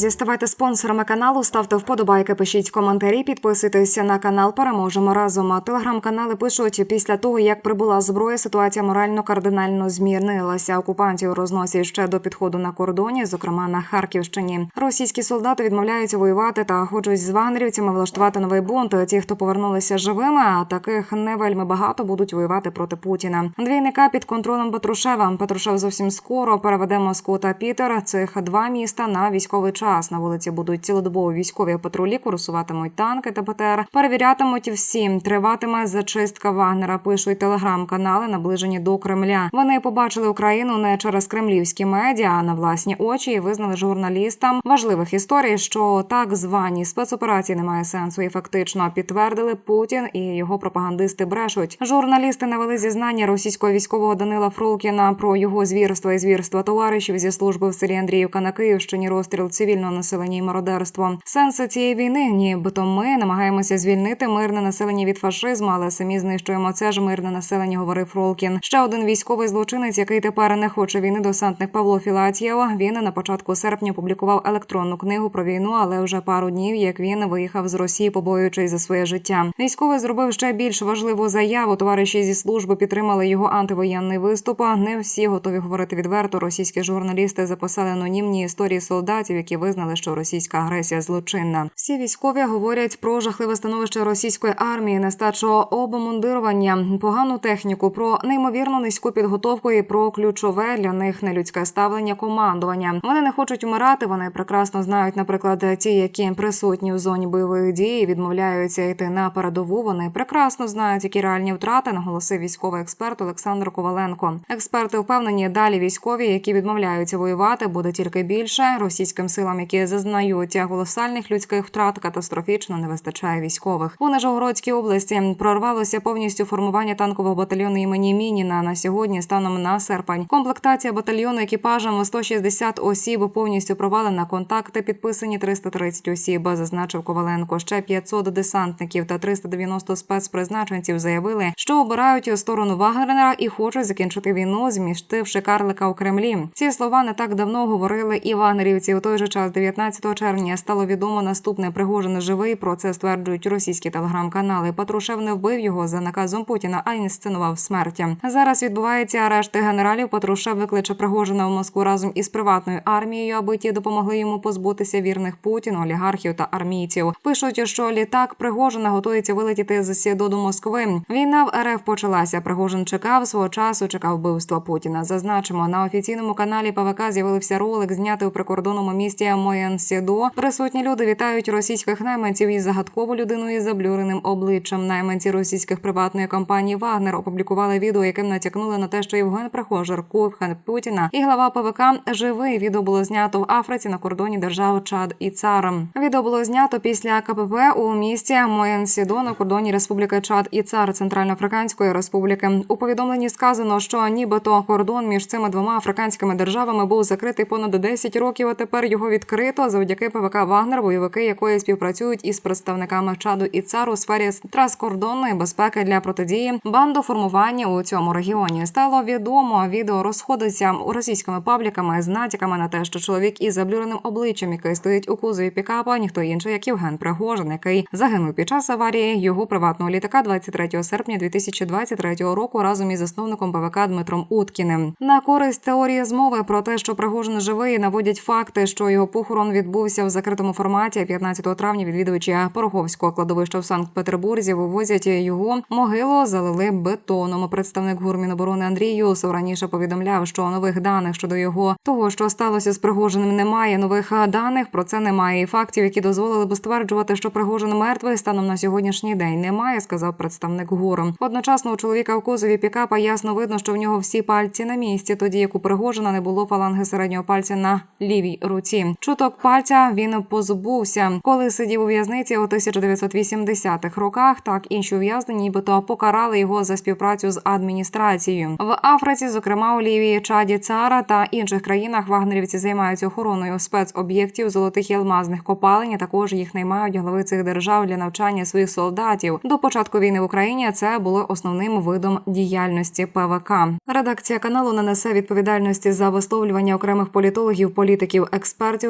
Друзі, ставайте спонсорами каналу, ставте вподобайки, пишіть коментарі, підписуйтесь на канал. Переможемо разом. Телеграм-канали пишуть після того, як прибула зброя, ситуація морально кардинально змінилася. Окупантів розносять ще до підходу на кордоні, зокрема на Харківщині. Російські солдати відмовляються воювати та хочуть з вагнерівцями влаштувати новий бунт. Ті, хто повернулися живими, а таких не вельми багато будуть воювати проти Путіна. Двійника під контролем Петрушева. Петрушев зовсім скоро переведе Москву та Пітер. Цих два міста на військовий час. На вулиці будуть цілодобово військові патрулі, курсуватимуть танки та БТР. Перевірятимуть всі. Триватиме зачистка Вагнера. Пишуть телеграм-канали, наближені до Кремля. Вони побачили Україну не через кремлівські медіа, а на власні очі і визнали журналістам важливих історій, що так звані спецоперації немає сенсу, і фактично підтвердили Путін і його пропагандисти брешуть. Журналісти навели зізнання російського військового Данила Фролкіна про його звірства і звірства товаришів зі служби в селі Андріївка на Київщині, розстріл цивільного населення і мародерство. Сенс цієї війни, нібито ми намагаємося звільнити мирне населення від фашизму, але самі знищуємо це ж мирне населення. Говорив Фролкін. Ще один військовий злочинець, який тепер не хоче війни. Десантник Павло Філатєв. Він на початку серпня публікував електронну книгу про війну, але вже пару днів як він виїхав з Росії, побоюючись за своє життя. Військовий зробив ще більш важливу заяву. Товариші зі служби підтримали його антивоєнний виступ. Не всі готові говорити відверто. Російські журналісти записали анонімні історії солдатів, які визнали, що російська агресія злочинна. Всі військові говорять про жахливе становище російської армії, нестачу обмундирування, погану техніку, про неймовірно низьку підготовку і про ключове для них нелюдське ставлення командування. Вони не хочуть умирати. Вони прекрасно знають, наприклад, ті, які присутні в зоні бойових дій, відмовляються йти на передову. Вони прекрасно знають, які реальні втрати, наголосив військовий експерт Олександр Коваленко. Експерти впевнені, далі військові, які відмовляються воювати, буде тільки більше. Російським силам, які зазнають колосальних людських втрат, катастрофічно не вистачає військових. У Нижегородській області прорвалося повністю формування танкового батальйону імені Мініна на сьогодні. Станом на серпень. Комплектація батальйону екіпажем 160 осіб повністю провалена. Контакти підписані 330 осіб. Зазначив Коваленко. Ще 500 десантників та 390 спецпризначенців заявили, що обирають сторону Вагнера і хочуть закінчити війну, змістивши карлика у Кремлі. Ці слова не так давно говорили і вагнерівці. У той же час, 19 червня, стало відомо наступне Пригожин живий. Про це стверджують російські телеграм-канали. Патрушев не вбив його за наказом Путіна, а інсценував смерті. Зараз відбувається арешт генералів. Патрушев викличе Пригожина в Москву разом із приватною армією, аби ті допомогли йому позбутися вірних Путіну, олігархів та армійців. Пишуть, що літак Пригожина готується вилетіти з Сєдо до Москви. Війна в РФ почалася. Пригожин чекав свого часу, чекав вбивства Путіна. Зазначимо на офіційному каналі ПВК з'явився ролик, знятий у прикордонному місті Моєн Сєдо. Присутні люди вітають російських найманців із загадкову людиною із заблюреним обличчям. Найманці російських приватної компанії Вагнер опублікували відео, яким натякнули на те, що Євген Прихожер, кухар Путіна і глава ПВК живий. Відео було знято в Африці на кордоні держав Чад і Цар. Відео було знято після КПП у місті Моєн Сєдо на кордоні Республіки Чад і Цар Центральноафриканської Республіки. У повідомленні сказано, що нібито кордон між цими двома африканськими державами був закритий понад 10 років. А тепер його відкрито завдяки ПВК Вагнер, бойовики якої співпрацюють із представниками Чаду і Цар у сфері транскордонної безпеки для протидії бандоформування у цьому регіоні. Стало відомо відео розходиться у російськими пабліками з натяками на те, що чоловік із заблюреним обличчям, який стоїть у кузові пікапа, ніхто інший, як Євген Пригожин, який загинув під час аварії його приватного літака 23 серпня 2023 року разом із засновником ПВК Дмитром Уткіним. На користь теорії змови про те, що Пригожин живий, наводять факти, що його похорон відбувся в закритому форматі. 15 травня відвідувачі Пороховського кладовища в Санкт-Петербурзі вивозять його могилу, залили бетоном. Представник ГУР Міноборони Андрій Юсов раніше повідомляв, що нових даних щодо його того, що сталося з Пригожиним, немає. Нових даних про це немає. І фактів, які дозволили б стверджувати, що Пригожин мертвий станом на сьогоднішній день немає, сказав представник ГУРу. Одночасно у чоловіка в кузові пікапа ясно видно, що в нього всі пальці на місці, тоді як у Пригожина не було фаланги середнього пальця на лівій руці. Чуток пальця він позбувся, коли сидів у в'язниці у 1980-х роках. Так інші ув'язнені, нібито покарали його за співпрацю з адміністрацією в Африці, зокрема у Лівії, Чаді, Цара та інших країнах. Вагнерівці займаються охороною спецоб'єктів золотих і алмазних копалень. Також їх наймають глави цих держав для навчання своїх солдатів. До початку війни в Україні це було основним видом діяльності ПВК. Редакція каналу не несе відповідальності за висловлювання окремих політологів, політиків, експертів